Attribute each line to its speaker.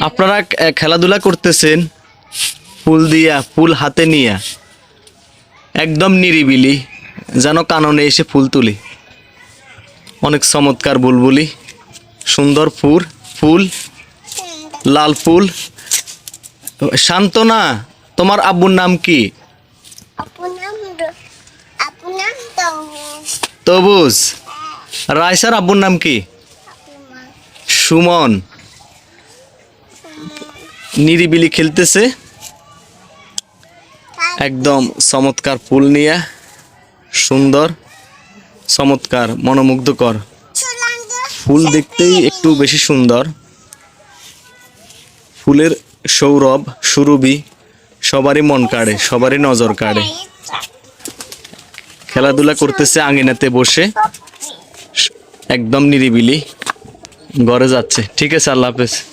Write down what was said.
Speaker 1: আপনারা খেলাধুলা করতেছেন ফুল দিয়া ফুল হাতে নিয়া একদম নিরিবিলি যেন কাননে এসে ফুল তুলি। অনেক চমৎকার বুলবুলি সুন্দর ফুল ফুল লাল ফুল। শান্ত না তোমার আব্বুর নাম কি? তবুজ রায়সার আব্বুর নাম কি? সুমন। নিরিবিলি খেলতেছে। একদম চমৎকার ফুল নিয়ে। সুন্দর, চমৎকার, মনোমুগ্ধকর। ফুল দেখতেই একটু বেশি সুন্দর। ফুলের সৌরভ, সুরভি, সবারই মন কাড়ে, সবারই নজর কাড়ে। খেলাধুলা করতেছে আঙিনাতে বসে। একদম নিরিবিলি। ঘরে যাচ্ছে। ঠিক আছে, আল্লাহ হাফেজ।